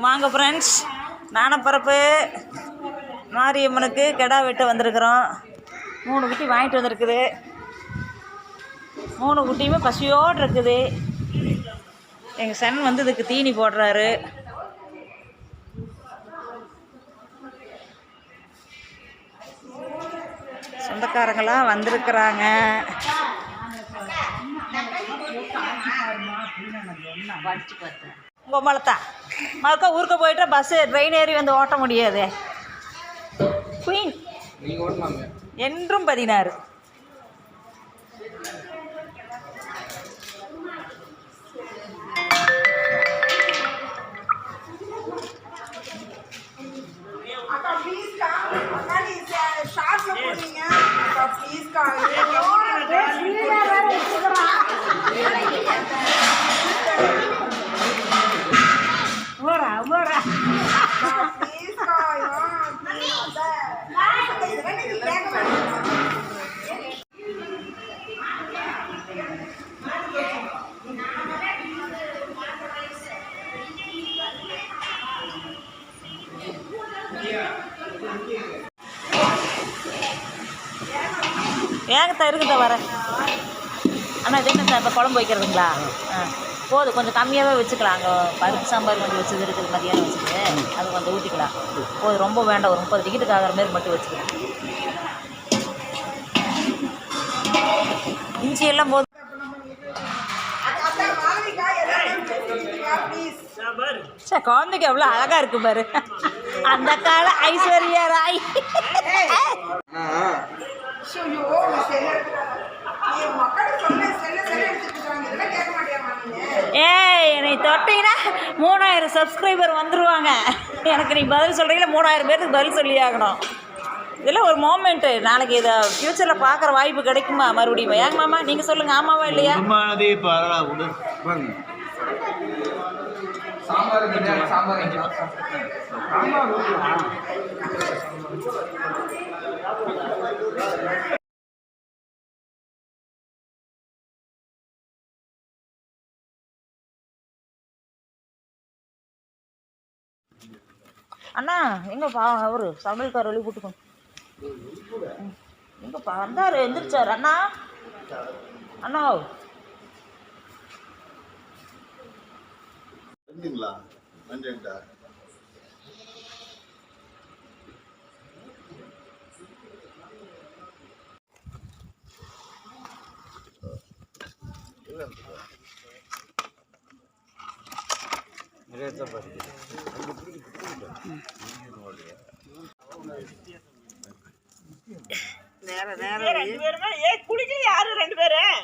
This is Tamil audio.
வாங்க ஃப்ரெண்ட்ஸ் நானப்பரப்பு மாரியம்மனுக்கு கிடா வெட்ட வந்திருக்கிறோம். மூணு குட்டி வாங்கிட்டு வந்திருக்குது. மூணு குட்டியுமே பசியோடு இருக்குது. எங்கள் சன் வந்து இதுக்கு தீனி போடுறாரு. சொந்தக்காரங்களாம் வந்திருக்கிறாங்க. உங்கள் மலத்தான் மறுக்கா ஊருக்கு போயிட்டா பஸ்ஸு ட்ரெயின் ஏறி வந்து ஓட்ட முடியாது. குயின் என்றும் பதினாறு. ப்ளீஸ்க்கா ப்ளீஸ்க்கா வேகத்தை இருக்குதா வரேன் அண்ணா இது என்ன இப்போ குழம்பு வைக்கிறதுங்களா? ஆ. போதும் கொஞ்சம் கம்மியாகவே வச்சுக்கலாம். அங்கே பருப்பு சாம்பார் கொஞ்சம் வச்சது இருக்குது மதியானம் வச்சுட்டு அது கொஞ்சம் ஊற்றிக்கலாம் போதும் ரொம்ப வேண்டாம் ஒரு முப்பது டிக்கெட்டுக்கு ஆகிற மாதிரி மட்டும் வச்சுக்கலாம். இஞ்சி எல்லாம் போதும். சார் குழந்தைக்கு எவ்வளோ அழகாக இருக்கு பாரு. அந்த கால ஐஸ்வர்யா ராய். ஐயோ செல்ல. நீ மக்கள் சொல்ல செல்ல செல்ல எடுத்துட்டு இருக்காங்க இதெல்லாம் கேட்க மாட்டியாமா நீங்க? ஏய் என்னை தொட்டீங்கன்னா மூணாயிரம் சப்ஸ்கிரைபர் வந்துருவாங்க. எனக்கு நீ பதில் சொல்கிறீங்களா மூணாயிரம் பேருக்கு பதில் சொல்லி ஆகணும். இதெல்லாம் ஒரு மோமெண்ட்டு நாளைக்கு இதை ஃப்யூச்சரில் பார்க்குற வாய்ப்பு கிடைக்குமா? மறுபடியும் ஏங்க மாமா நீங்கள் சொல்லுங்கள் ஆமாவா இல்லையா? சாம்பார் அண்ணா எங்கப்பா? அவரு சமையல்கார வழி கூட்டுக்கணும் எங்கப்பா? வந்தாரு எந்திரிச்சார். அண்ணா? அண்ணா. கீழே இருந்துக்கோ நேரம். நேரம் ரெண்டு பேருமே? ஏன் குளிக்கல யாரு? ரெண்டு பேரும்